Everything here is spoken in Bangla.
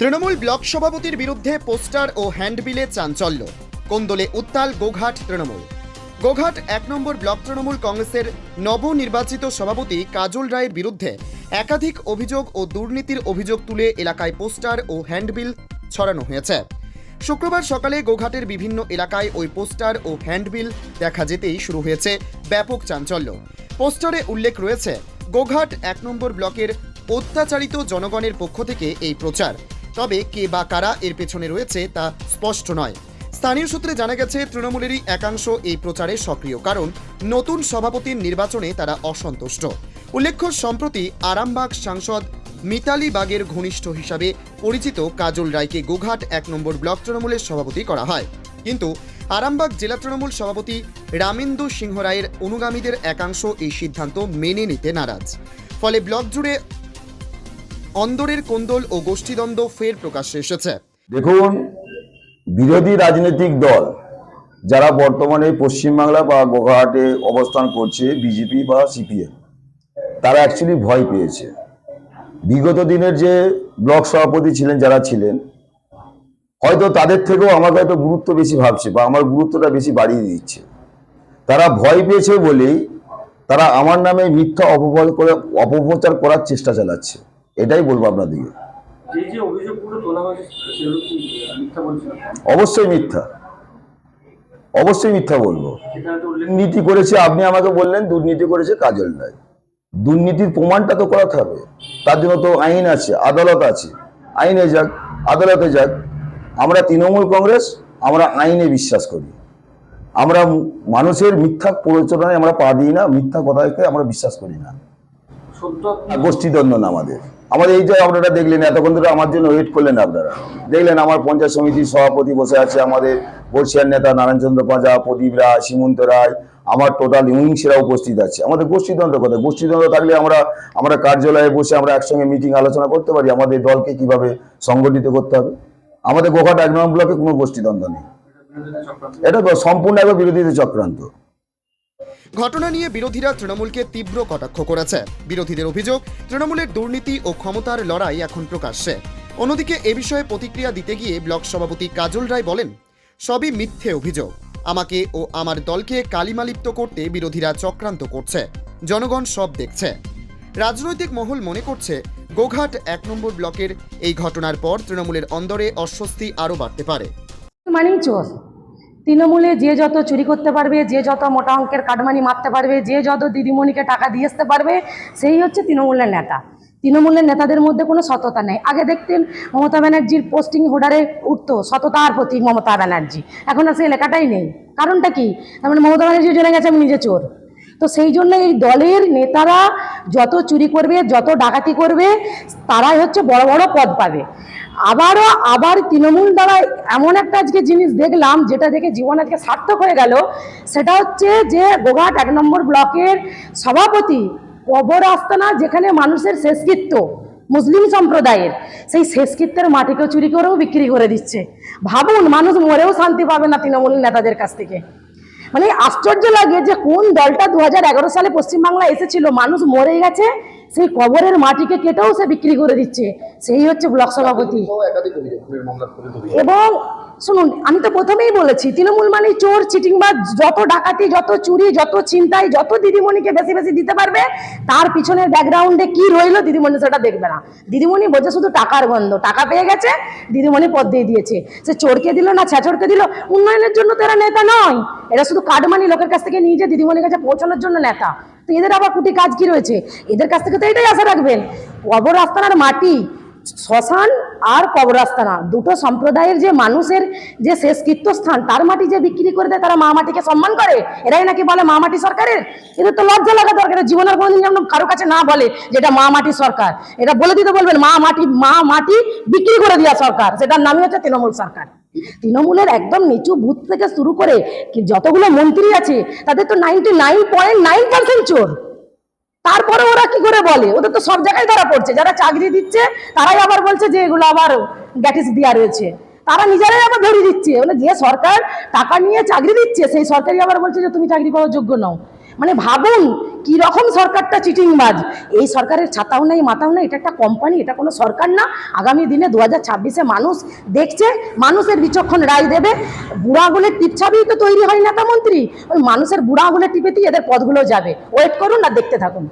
তৃণমূল ব্লক সভাপতির বিরুদ্ধে পোস্টার ও হ্যান্ডবিলে চাঞ্চল্য। কোন্দলে উত্তাল গোঘাট তৃণমূল? গোঘাট এক নম্বর ব্লক তৃণমূল কংগ্রেসের নবনির্বাচিত সভাপতি কাজল রায়ের বিরুদ্ধে একাধিক অভিযোগ ও দুর্নীতির অভিযোগ তুলে এলাকায় পোস্টার ও হ্যান্ডবিল ছড়ানো হয়েছে। শুক্রবার সকালে গোঘাটের বিভিন্ন এলাকায় ওই পোস্টার ও হ্যান্ডবিল দেখা যেতেই শুরু হয়েছে ব্যাপক চাঞ্চল্য। পোস্টারে উল্লেখ রয়েছে, গোঘাট এক নম্বর ব্লকের অত্যাচারিত জনগণের পক্ষ থেকে এই প্রচার। তবে কে বা কারা এর পেছনে রয়েছে তা স্পষ্ট নয়। স্থানীয় সূত্রে জানা গেছে, তৃণমূলেরই একাংশ এই প্রচারে সক্রিয়, কারণ নতুন সভাপতির নির্বাচনে তারা অসন্তুষ্ট। উল্লেখ্য, সম্প্রতি আরামবাগ সাংসদ মিতালি বাগের ঘনিষ্ঠ হিসাবে পরিচিত কাজল রায়কে গোঘাট এক নম্বর ব্লক তৃণমূলের সভাপতি করা হয়। কিন্তু আরামবাগ জেলা তৃণমূল সভাপতি রামেন্দু সিংহ রায়ের অনুগামীদের একাংশ এই সিদ্ধান্ত মেনে নিতে নারাজ। ফলে ব্লক জুড়ে অন্দরের কোন্দল ও গোষ্ঠীদ্বন্দ্ব ফের প্রকাশ্যে এসেছে। দেখুন, বিরোধী রাজনৈতিক দল যারা বর্তমানে পশ্চিমবাংলা বা গোঘাটে অবস্থান করছে বিজেপি বা সিপিএম তারা অ্যাকচুয়ালি ভয় পেয়েছে। বিগত দিনের যে ব্লক সভাপতি ছিলেন, যারা ছিলেন, হয়তো তাদের থেকেও আমাকে হয়তো গুরুত্ব বেশি ভাবছে বা আমার গুরুত্বটা বেশি বাড়িয়ে দিচ্ছে। তারা ভয় পেয়েছে বলেই তারা আমার নামে মিথ্যা অপপ্রচার করার চেষ্টা চালাচ্ছে। এটাই বলব আপনাদেরকে। অবশ্যই মিথ্যা। অবশ্যই মিথ্যা বলব। দুর্নীতি করেছে আপনি আমাকে বললেন দুর্নীতি করেছে কাজল রায়। দুর্নীতির প্রমাণটা তো করাতে হবে। তার জন্য তো আইন আছে আদালত আছে। আইনে যাক আদালতে যাক। আমরা তৃণমূল কংগ্রেস আমরা আইনে বিশ্বাস করি। আমরা মানুষের মিথ্যা প্ররোচনায় আমরা পা দিই না মিথ্যা কথাকে আমরা বিশ্বাস করি না। গোষ্ঠীদ্বন্দ্ব না আমাদের। আমাদের এই যে আপনারা দেখলেন, এতক্ষণ ধরে আমার জন্য ওয়েট করলেন আপনারা। দেখলেন আমার পঞ্চায়েত সমিতির সভাপতি বসে আছে, আমাদের বর্ষিয়ার নেতা নারায়ণচন্দ্র পাঁজা, প্রদীপ রায়, সীমন্ত রায়, আমার টোটাল ইউনিংসেরা উপস্থিত আছে। আমাদের গোষ্ঠীদ্বন্দ্ব কথা গোষ্ঠীদ্বন্দ্ব থাকলে আমরা আমরা কার্যালয়ে বসে আমরা একসঙ্গে মিটিং আলোচনা করতে পারি, আমাদের দলকে কীভাবে সংগঠিত করতে হবে? আমাদের গোঘাট এক নম্বর ব্লকে কোনো গোষ্ঠীদ্বন্দ্ব নেই। এটা সম্পূর্ণ একবার বিরোধীদের চক্রান্ত। ঘটনা নিয়ে বিরোধীরা তৃণমূলকে তীব্র কটাক্ষ করেছে। বিরোধীদের অভিযোগ, তৃণমূলের দুর্নীতি ও ক্ষমতার লড়াই এখন প্রকাশ্যে। অন্যদিকে এ বিষয়ে প্রতিক্রিয়া দিতে গিয়ে ব্লক সভাপতি কাজল রায় বলেন, সবই মিথ্যে অভিযোগ। আমাকে ও আমার দলকে কালিমালিপ্ত করতে বিরোধীরা চক্রান্ত করছে। জনগণ সব দেখছে। রাজনৈতিক মহল মনে করছে, গোঘাট এক নম্বর ব্লকের এই ঘটনার পর তৃণমূলের অন্দরে অস্বস্তি আরও বাড়তে পারে। মানেই চোর। তৃণমূলে যে যত চুরি করতে পারবে, যে যত মোটা অঙ্কের কাটমানি মারতে পারবে, যে যত দিদিমণিকে টাকা দিয়ে আসতে পারবে, সেই হচ্ছে তৃণমূলের নেতা। তৃণমূলের নেতাদের মধ্যে কোনো সততা নেই। আগে দেখতেন মমতা ব্যানার্জির পোস্টিং হোর্ডারে উঠতো সততার প্রতীক মমতা ব্যানার্জি। এখন আর সেই লেখাটাই নেই। কারণটা কি? তার মানে মমতা ব্যানার্জি জেনে গেছে, আমি নিজে চোর। তো সেই জন্য এই দলের নেতারা যত চুরি করবে, যত ডাকাতি করবে, তারাই হচ্ছে বড় বড় পদ পাবে। আবারও আবার তৃণমূল দ্বারা এমন একটা আজকে জিনিস দেখলাম, যেটা দেখে জীবন আজকে সার্থক হয়ে গেল, সেটা হচ্ছে যে গোঘাট এক নম্বর ব্লকের সভাপতি কবর আস্তানা, যেখানে মানুষের শেষকৃত্য, মুসলিম সম্প্রদায়ের, সেই শেষকৃত্যের মাটিকেও চুরি করেও বিক্রি করে দিচ্ছে। ভাবুন, মানুষ মরেও শান্তি পাবে না তৃণমূল নেতাদের কাছ থেকে। মানে আশ্চর্য লাগে যে কোন দলটা দু হাজার এগারো সালে পশ্চিমবাংলায় এসেছিল? মানুষ মরে গেছে সেই কবরের মাটিকে কেটেও সে বিক্রি করে দিচ্ছে। সেই হচ্ছে ব্লক সভাপতি। এবং শুনুন, আমি তো প্রথমেই বলেছি, তৃণমূল মানে চোর, চিটিংবাজ, যত ডাকাতি, যত চুরি, যত ছিনতাই, যত দিদিমণিকে বেশি বেশি দিতে পারবে, তার পিছনের ব্যাকগ্রাউন্ডে কি রইল দিদিমণি সেটা দেখবে না। দিদিমণি বোঝে শুধু টাকার গন্ধ, টাকা পেয়ে গেছে, দিদিমণি পদ দিয়ে দিয়েছে। সে চোরকে দিল না ছেচড়কে দিল? উন্নয়নের জন্য তো এরা নেতা নয়। এরা শুধু কাটমানি লোকের কাছ থেকে নিয়ে যে দিদিমণির কাছে পৌঁছানোর জন্য নেতা। তো এদের আবার কুটি কাজ কি রয়েছে? এদের কাছ থেকে তো এটাই আশা রাখবেন। কবর আস্তানার মাটি, শ্মশান আর কবরাস্তানা দুটো সম্প্রদায়ের যে মানুষের যে শেষ কীর্তস্থান তার মাটি যে বিক্রি করে দেয়, তারা মা মাটিকে সম্মান করে? এরাই নাকি বলে মা মাটি সরকারের? এদের তো লজ্জা লাগা দরকার। জীবনের কোনোদিন যেন কারও কাছে না বলে যেটা মা মাটি সরকার। এটা বলে দিতে বলবেন, মা মাটি মা মাটি বিক্রি করে দেওয়া সরকার। সেটার নামই হচ্ছে তৃণমূল সরকার। তৃণমূলের একদম নিচু বুথ থেকে শুরু করে যতগুলো মন্ত্রী আছে, তাদের তো ninety nine point nine percent চোর। তারপরে ওরা কি করে বলে? ওদের তো সব জায়গায় ধরা পড়ছে। যারা চাকরি দিচ্ছে, তারাই আবার বলছে যে এগুলো আবার গ্যাটিস দেওয়া রয়েছে। তারা নিজেরাই আবার ধরিয়ে দিচ্ছে। মানে যে সরকার টাকা নিয়ে চাকরি দিচ্ছে, সেই সরকারই আবার বলছে যে, তুমি চাকরি করার যোগ্য নও। মানে ভাবুন কি রকম সরকারটা চিটিংবাজ? এই সরকারের ছাতাও নেই, মাথাও নেই, এটা একটা কোম্পানি এটা কোনো সরকার না। আগামী দিনে দু হাজার ছাব্বিশে মানুষ দেখছে, মানুষের বিচক্ষণ রায় দেবে। বুড়া আঙুলের টিপ ছাবিই তো তৈরি হয় নেতা মন্ত্রী। ওই মানুষের বুড়া আঙুলের টিপেতেই এদের পদগুলো যাবে। ওয়েট করুন আর দেখতে থাকুন।